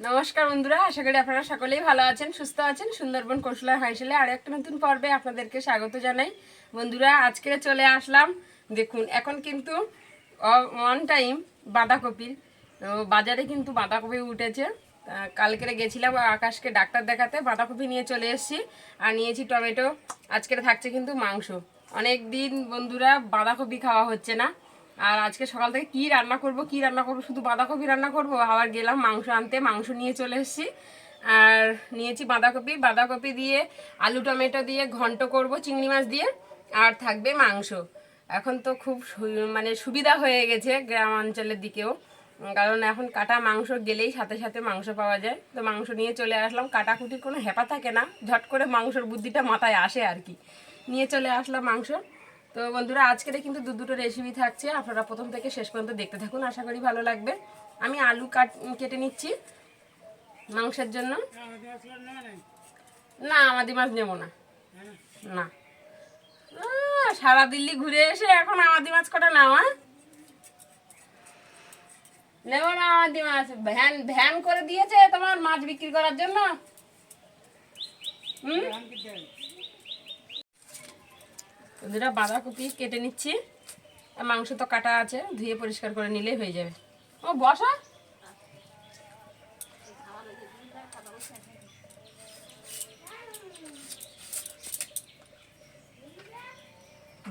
নমস্কার বন্ধুরা আশা করি আপনারা সকলেই ভালো আছেন সুস্থ আছেন। সুন্দরবন কৌশলার হাইসেলে আর একটা নতুন পর্বে আপনাদেরকে স্বাগত জানাই। বন্ধুরা আজকে চলে আসলাম। দেখুন এখন কিন্তু অন টাইম বাঁধাকপির। বাজারে কিন্তু বাঁধাকপি উঠেছে। আহ, কালকেরে গেছিলাম আকাশকে ডাক্তার দেখাতে বাঁধাকপি নিয়ে চলে এসেছি। আর নিয়েছি টমেটো আজকের থাকছে কিন্তু মাংস। অনেক দিন বন্ধুরা বাঁধাকপি খাওয়া হচ্ছে না। আর আজকে সকাল থেকে কি রান্না করব, কি রান্না করব, শুধু বাঁধাকপি রান্না করব, আবার গেলাম মাংস আনতে, মাংস নিয়ে চলে এসেছি। আর নিয়েছি বাঁধাকপি বাঁধাকপি দিয়ে আলু টমেটো দিয়ে ঘন্ট করব, চিংড়ি মাছ দিয়ে, আর থাকবে মাংস। এখন তো খুব মানে সুবিধা হয়ে গেছে গ্রাম অঞ্চলের দিকেও, কারণ এখন কাটা মাংস গেলেই সাথে সাথে মাংস পাওয়া যায়। তো মাংস নিয়ে চলে আসলাম, কাটাকুটির কোনো হেপা থাকে না, ঝট করে মাংসর বুদ্ধিটা মাথায় আসে আর কি। নিয়ে চলে আসলাম মাংস। তো বন্ধুরা, আজকের কিন্তু দু দুটো রেসিপি থাকছে। আপনারা প্রথম থেকে শেষ পর্যন্ত দেখতে থাকুন, আশা করি ভালো লাগবে। আমি আলু কাট কেটে নিচ্ছি মাংসের জন্য। না আমাদি মাছ নেব না। না। সারা দিল্লি ঘুরে এসে এখন আমাদি মাছ কটা নাও হ্যাঁ? নেব না আমাদি মাছ। ভ্যান ভ্যান করে দিয়েছে তোমার মাছ বিক্রি করার জন্য। হুম? বন্ধুরা বাঁধাকপি কেটে নিচ্ছি। আর মাংস তো কাটা আছে, ধুয়ে পরিষ্কার করে নিলেই হয়ে যাবে। ও, বসা।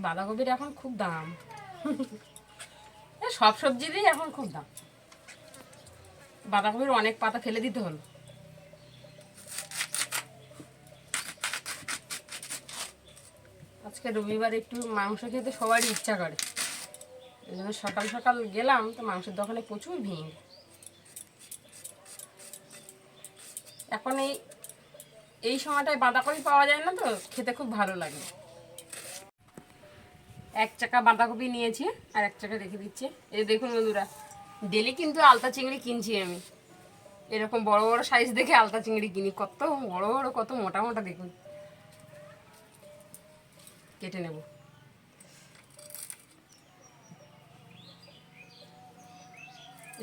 বাঁধাকপির এখন খুব দাম। সব সবজিরই এখন খুব দাম। বাঁধাকপির অনেক পাতা ফেলে দিতে হলো। আজকে রবিবার একটু মাংস খেতে সবারই ইচ্ছা করে। এই জন্য সকাল সকাল গেলাম, তো মাংসের দোকানে প্রচুর ভিড়। এখন এই এই সময়টায় বাঁধাকপি পাওয়া যায় না তো, খেতে খুব ভালো লাগে। এক চাকা বাঁধাকপি নিয়েছি, আর এক চাকা রেখে দিচ্ছে। এই দেখুন বন্ধুরা ডেলি কিন্তু আলতা চিংড়ি কিনছি আমি। এরকম বড় বড় সাইজ দেখে আলতা চিংড়ি কিনি, কত বড় বড়, কত মোটা মোটা দেখুন। কেটে নেব।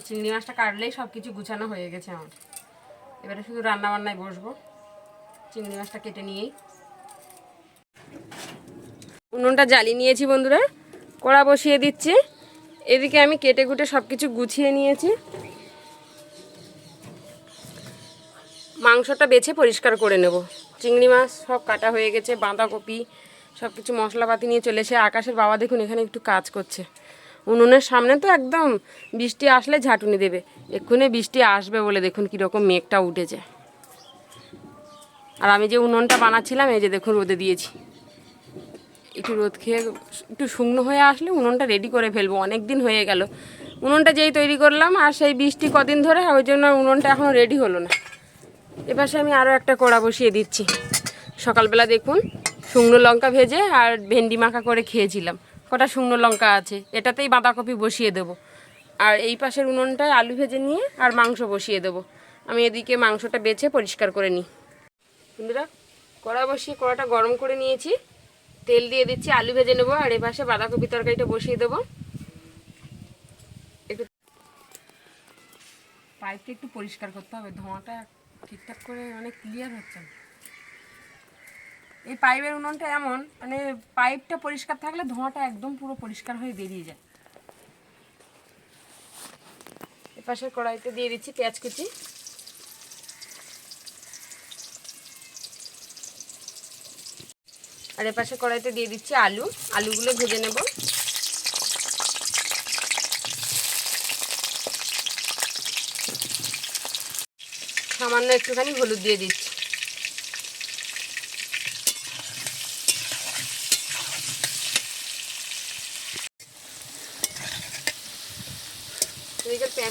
চিংড়ি মাছটা কাটলেই সব কিছু গুছানো হয়ে গেছে আমার। এবারে শুধু রান্না বান্নায় বসবো। চিংড়ি মাছটা কেটে নিয়েই। উনুনটা জ্বালিয়ে নিয়েছি বন্ধুরা। কড়া বসিয়ে দিচ্ছি। এদিকে আমি কেটে কুটে সব কিছু গুছিয়ে নিয়েছি। মাংসটা বেছে পরিষ্কার করে নেব। চিংড়ি মাছ সব কাটা হয়ে গেছে, বাঁধাকপি সব কিছু মশলাপাতি নিয়ে চলে এসে আকাশের বাবা দেখুন এখানে একটু কাজ করছে। উনুনের সামনে তো একদম বৃষ্টি আসলে ঝাঁটুনি দেবে। এক্ষুনি বৃষ্টি আসবে বলে দেখুন কীরকম মেঘটা উঠেছে। আর আমি যে উনুনটা বানাচ্ছিলাম, এই যে দেখুন রোদে দিয়েছি। একটু রোদ খেয়ে একটু শুকনো হয়ে আসলে উনুনটা রেডি করে ফেলব। অনেক দিন হয়ে গেল। উনুনটা যেই তৈরি করলাম আর সেই বৃষ্টি কদিন ধরে, ওই জন্য উনুনটা এখনও রেডি হলো না। এপাশে আমি আরও একটা কড়া বসিয়ে দিচ্ছি। সকালবেলা দেখুন শুকনো লঙ্কা ভেজে আর ভেন্ডি মাখা করে খেয়েছিলাম। কটা শুকনো লঙ্কা আছে, এটাতেই বাঁধাকপি বসিয়ে দেবো। আর এই পাশের উনুনটায় আলু ভেজে নিয়ে আর মাংস বসিয়ে দেবো। আমি এদিকে মাংসটা বেছে পরিষ্কার করে নিই। বন্ধুরা, কড়া বসিয়ে কড়াটা গরম করে নিয়েছি। তেল দিয়ে দিচ্ছি, আলু ভেজে নেব আর এপাশে বাঁধাকপি তরকারিটা বসিয়ে দেবো। একটু পাইপটা একটু পরিষ্কার করতে হবে, ধোঁয়াটা ঠিকঠাক করে মানে ক্লিয়ার হচ্ছে না। এই পাইপের উনুনটা এমন মানে পাইপটা পরিষ্কার থাকলে ধোঁয়াটা একদম পুরো পরিষ্কার হয়ে বেরিয়ে যায়। এপাশে কড়াইতে দিয়ে দিচ্ছি পেঁয়াজ কুচি। আর এপাশে কড়াইতে দিয়ে দিচ্ছি আলু, আলুগুলো ভেজে নেব। সামান্য একটুখানি হলুদ দিয়ে দিচ্ছি।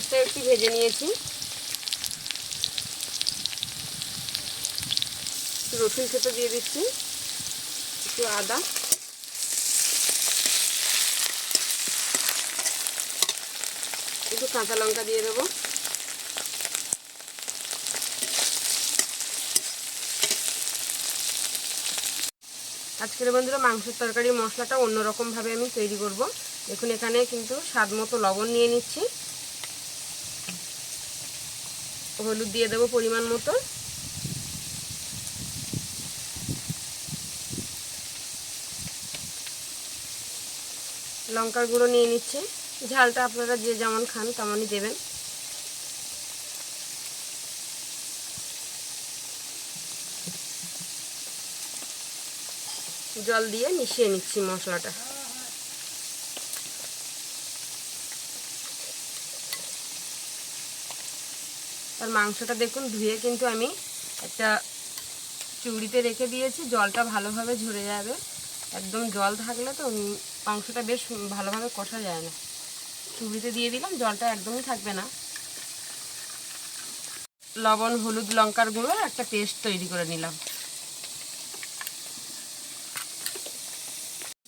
পেঁয়াজটা একটু ভেজে নিয়েছি। রসুন খেতে দিয়ে দিচ্ছি, একটু আদা। একটু কাঁচা লঙ্কা দিয়ে দেবো। আজকের বন্ধুরা মাংসের তরকারি মশলাটা অন্যরকমভাবে আমি তৈরি করব। দেখুন এখানে কিন্তু স্বাদ মতো লবণ নিয়ে নিচ্ছি। হলুদ দিয়ে দেবো পরিমাণ মতো। লঙ্কার গুঁড়ো নিয়ে নিচ্ছে। ঝালটা আপনারা যে যেমন খান তেমনই দেবেন। জল দিয়ে মিশিয়ে নিচ্ছি মশলাটা। মাংসটা দেখুন ধুয়ে কিন্তু আমি একটা চুড়িতে রেখে দিয়েছি। জলটা ভালোভাবে ঝরে যাবে। একদম জল থাকলে তো মাংসটা বেশ ভালোভাবে কষা যায় না। চুড়িতে দিয়ে দিলাম, জলটা একদমই থাকবে না। লবণ, হলুদ, লঙ্কার গুঁড়ো একটা পেস্ট তৈরি করে নিলাম।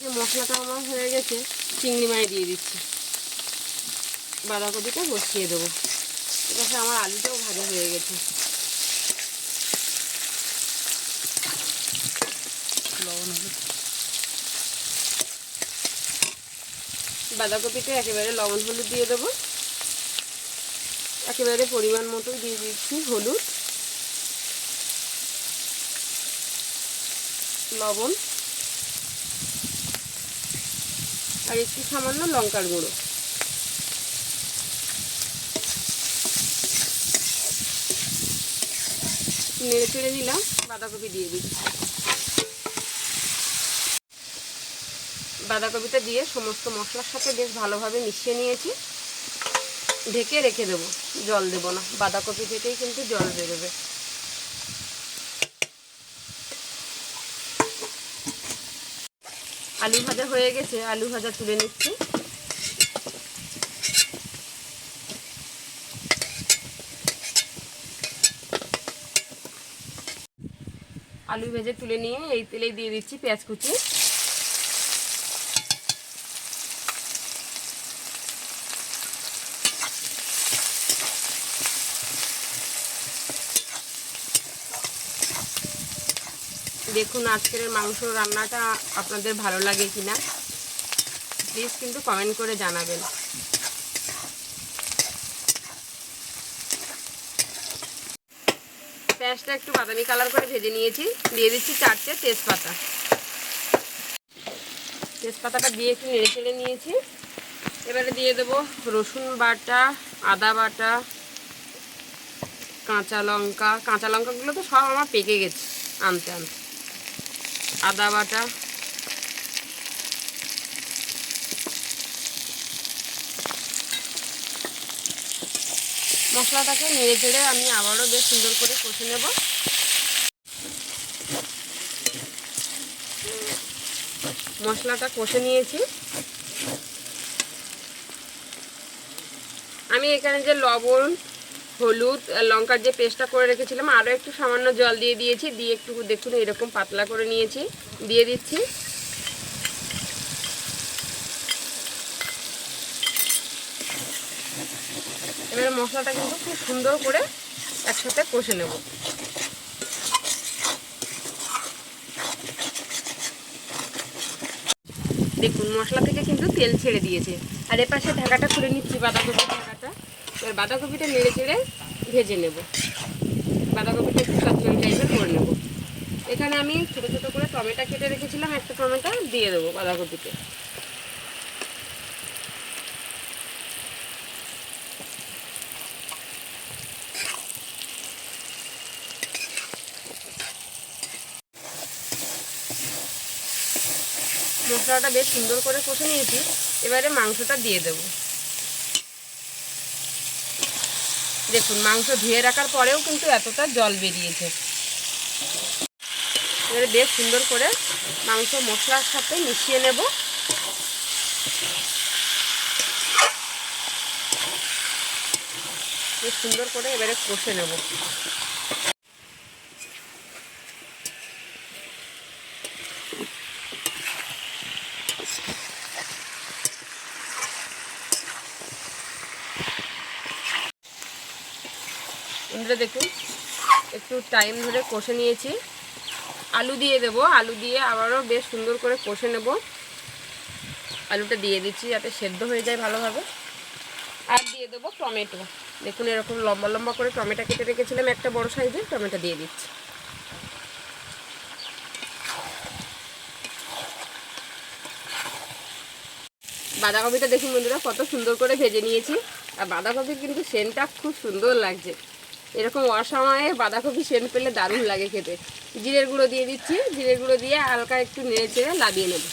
যে মশলাটা আমার হয়ে গেছে, চিংড়ি মাছ দিয়ে দিচ্ছি। বাঁধাকপিটা বসিয়ে দেবো। এটাকে আমার আলুটাও ভাজা হয়ে গেছে। লবণ হলুদ। বাঁধাকপিতে একেবারে লবণ হলুদ দিয়ে দেবো। একেবারে পরিমাণ মতো দিয়ে দিচ্ছি হলুদ। লবণ। আর একটু সামান্য লঙ্কার গুঁড়ো। নেড়ে চেড়ে নিলাম, বাঁধাকপি দিয়ে দিচ্ছি। বাঁধাকপিটা দিয়ে সমস্ত মশলার সাথে বেশ ভালোভাবে মিশিয়ে নিয়েছি। ঢেকে রেখে দেবো, জল দেবো না, বাঁধাকপি থেকেই কিন্তু জল বেরোবে আলু ভাজা হয়ে গেছে, আলু ভাজা তুলে নিচ্ছি। আলু ভেজে তুলে নিয়ে এই তেলেই দিয়ে দিচ্ছি পেঁয়াজ কুচি। দেখুন আজকের মাংস রান্নাটা আপনাদের ভালো লাগে কিনা প্লিজ কিন্তু কমেন্ট করে জানাবেন। পেঁয়াজটা একটু বাদামি কালার করে ভেজে নিয়েছি। দিয়ে দিচ্ছি চারটে তেজপাতা। তেজপাতাটা দিয়ে একটু নেড়ে চেড়ে নিয়েছি। এবারে দিয়ে দেবো রসুন বাটা, আদা বাটা, কাঁচা লঙ্কা। কাঁচা লঙ্কাগুলো তো সব আমার পেকে গেছে আনতে আনতে। আদা বাটা মশলাটাকে নেড়ে চেড়ে আমি আবারও বেশ সুন্দর করে কষে নেব। মশলাটা কষে নিয়েছি। আমি এখানে যে লবণ, হলুদ লঙ্কার যে পেস্টটা করে রেখেছিলাম, আরও একটু সামান্য জল দিয়ে দিয়েছি, দিয়ে একটু দেখুন এরকম পাতলা করে নিয়েছি, দিয়ে দিচ্ছি। এবারে মশলাটা কিন্তু খুব সুন্দর করে একসাথে কষে নেব। দেখুন, মশলা থেকে কিন্তু তেল ছেড়ে দিয়েছে। আর এপাশে ঢাকাটা খুলে নিচ্ছি, বাঁধাকপির ঢাকাটা। এবার বাঁধাকপিটা নেড়ে চেড়ে ভেজে নেব। বাঁধাকপিটা একটু চচ্চড়ি টাইপের করে নেব। এখানে আমি ছোটো ছোটো করে টমেটো কেটে রেখেছিলাম, একটা টমেটো দিয়ে দেবো বাঁধাকপিতে। মশলাটা বেশ সুন্দর করে কষে নিয়েছি। এবারে মাংসটা দিয়ে দেব। দেখুন, মাংস ধুয়ে রাখার পরেও কিন্তু এতটা জল বেরিয়েছে। এবারে বেশ সুন্দর করে মাংস মশলার সাথে মিশিয়ে নেব। বেশ সুন্দর করে এবারে কষে নেব। দেখুন, একটু টাইম ধরে কষে নিয়েছি। আলু দিয়ে দেব, আলু দিয়ে আবারও বেশ সুন্দর করে কষে নেব। আলুটা দিয়ে দিচ্ছি যাতে সেদ্ধ হয়ে যায় ভালোভাবে। আর দিয়ে দেবো টমেটো। দেখুন, এরকম লম্বা লম্বা করে টমেটো কেটে রেখেছিলাম একটা বড় সাইজের, টমেটো দিয়ে দিচ্ছি। বাঁধাকপিটা দেখুন বন্ধুরা, কত সুন্দর করে ভেজে নিয়েছি। আর বাঁধাকপি কিন্তু সেন্টটা খুব সুন্দর লাগছে। এরকম অসময়ে বাঁধাকপি সেন্ট পেলে দারুণ লাগে খেতে। জিরের গুঁড়ো দিয়ে দিচ্ছি, জিরের গুঁড়ো দিয়ে হালকা একটু নেড়ে চেড়ে লাবিয়ে নেব।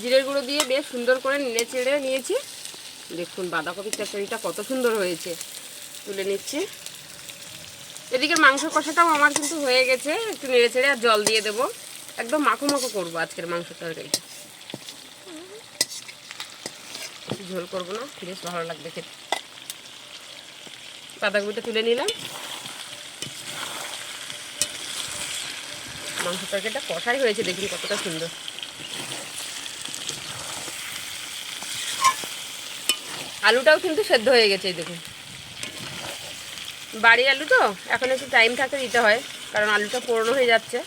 জিরের গুঁড়ো দিয়ে বেশ সুন্দর করে নেড়ে চেড়ে নিয়েছি। দেখুন বাঁধাকপির তরকারিটা কত সুন্দর হয়েছে। তুলে নিচ্ছি। এদিকে মাংস কষাটাও আমার কিন্তু হয়ে গেছে। একটু নেড়ে চেড়ে আর জল দিয়ে দেবো। একদম মাখো মাখো করব আজকের মাংস তরকারিটা। ঝোল করব না, বেশ ভালো লাগবে খেতে। বাঁধাকপিটা তুলে নিলাম। মাংস তরকারিটা কষাই হয়েছে, দেখুন কতটা সুন্দর। আলুটাও কিন্তু সেদ্ধ হয়ে গেছে দেখুন। বাড়ি আলু তো, এখন একটু টাইম থাকতে দিতে হয়, কারণ আলুটা পুরনো হয়ে যাচ্ছে।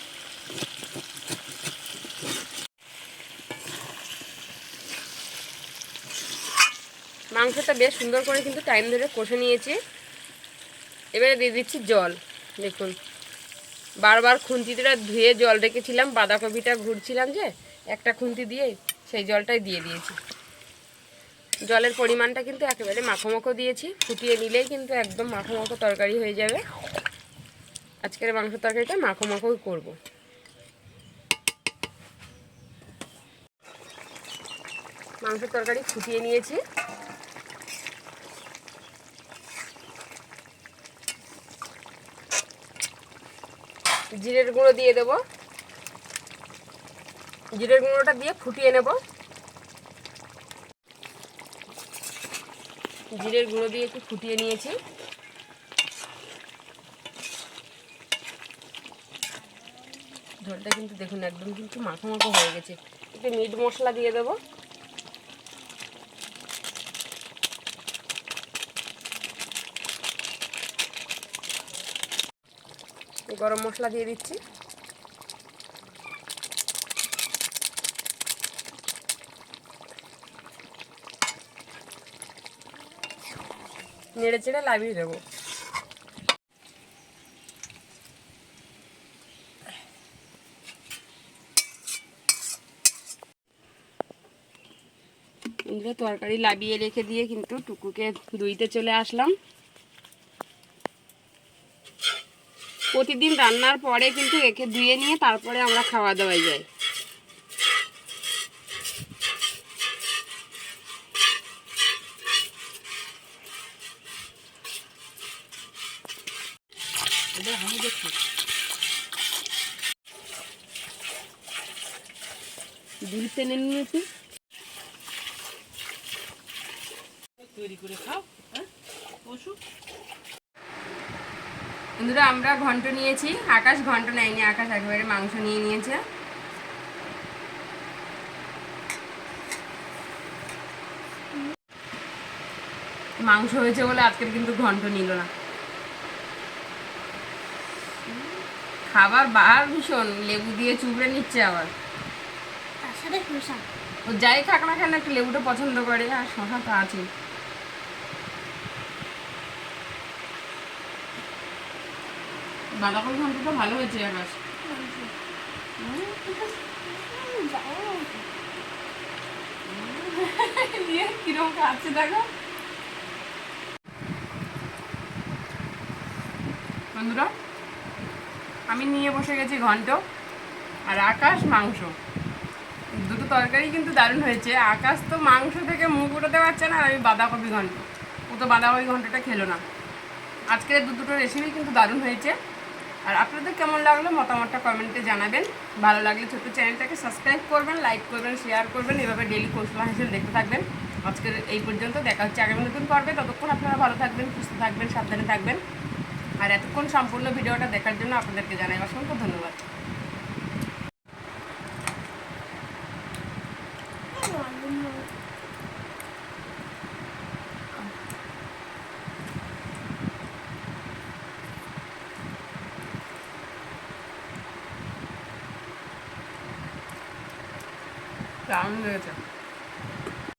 মাংসটা বেশ সুন্দর করে কিন্তু টাইম ধরে কষে নিয়েছি। এবারে দিয়ে দিচ্ছি জল। দেখুন, বারবার খুন্তিটা ধুয়ে জল রেখেছিলাম, বাঁধাকপিটা ঘুরছিলাম যে, একটা খুন্তি দিয়ে সেই জলটাই দিয়ে দিয়েছি। জলের পরিমাণটা কিন্তু একেবারে মাখো মাখো দিয়েছি, ফুটিয়ে নিলেই কিন্তু একদম মাখো মাখো তরকারি হয়ে যাবে। আজকের মাংস তরকারিটা মাখো মাখোই করব। মাংস তরকারি ফুটিয়ে নিয়েছি। জিরের গুঁড়ো দিয়ে দেবো। জিরের গুঁড়োটা দিয়ে ফুটিয়ে নেব। জিরের গুঁড়ো দিয়ে একটু ফুটিয়ে নিয়েছি। ঝোলটা কিন্তু দেখুন একদম কিন্তু মাখো মাখো হয়ে গেছে। একটু মিট মশলা দিয়ে দেবো। গরম মশলা দিয়ে দিচ্ছি। নেড়ে চেড়ে লাভিয়ে দেবো। তরকারি লাবিয়ে রেখে দিয়ে কিন্তু টুকুকে দুইতে চলে আসলাম। প্রতিদিন রান্নার পরে কিন্তু একে ধুয়ে নিয়ে তারপরে আমরা খাওয়া দাওয়ায় যাই। টেনে তৈরি করে খাও হ্যাঁ? বন্ধুরা আমরা ঘন্ট নিয়েছি। আকাশ ঘন্ট নেয়নি আকাশ একেবারে মাংস নিয়ে নিয়েছে। মাংস হয়েছে বলে আজকের কিন্তু ঘন্ট নিল না। খাবার বার ভীষণ লেবু দিয়ে চুবড়ে নিচ্ছে আবার। ও যাই খাক না কেন একটু লেবুটা পছন্দ করে আর শশা তো আছে বাঁধাকপি ঘন্টটা ভালো হয়েছে আকাশ কীরকম খাচ্ছে দেখো। বন্ধুরা আমি নিয়ে বসে গেছি ঘন্ট আর আকাশ মাংস। দুটো তরকারি কিন্তু দারুণ হয়েছে। আকাশ তো মাংস থেকে মুখ উঠাতে পারছে না আর আমি বাঁধাকপি ঘন্ট ও তো বাঁধাকপি ঘন্টটা খেলো না। আজকের দু দুটো রেসিপি কিন্তু দারুণ হয়েছে। আর আপনাদের কেমন লাগল মতামতটা কমেন্টে জানাবেন। ভালো লাগলে ছোট্ট চ্যানেলটাকে সাবস্ক্রাইব করবেন, লাইক করবেন, শেয়ার করবেন, এভাবে ডেলি কৌশলা হাসিল দেখতে থাকবেন। আজকের এই পর্যন্ত, দেখা হচ্ছে আগামী নতুন পর্বে। ততক্ষণ আপনারা ভালো থাকবেন, সুস্থ থাকবেন, সাবধানে থাকবেন। আর এতক্ষণ সম্পূর্ণ ভিডিওটা দেখার জন্য আপনাদেরকে জানাই অসংখ্য ধন্যবাদ।